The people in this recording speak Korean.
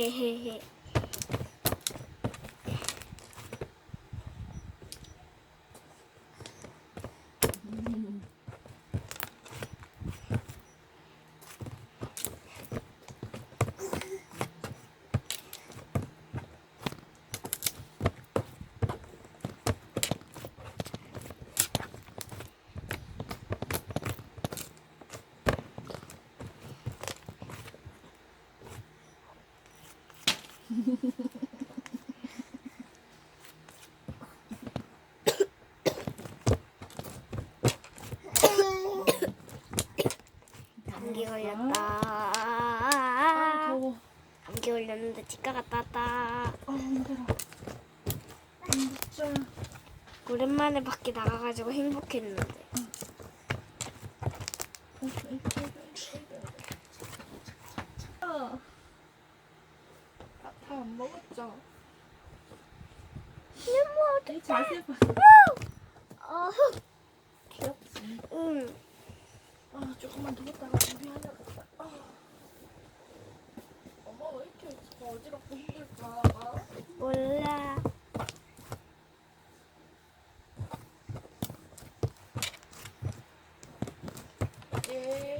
he he he. 감기 걸렸다. 아, 더워. 감기 걸렸는데 치과 갔다 왔다. 아, 힘들어. 진짜. 오랜만에 밖에 나가가지고 행복했는데. 아, 다 안 먹었죠? 이 자세 봐. 어, 귀엽지? 응. 아, 조금만 더 걷다가 준비하려고. 아. 엄마 왜 이렇게 어지럽고 힘들까? 아? 몰라. 예.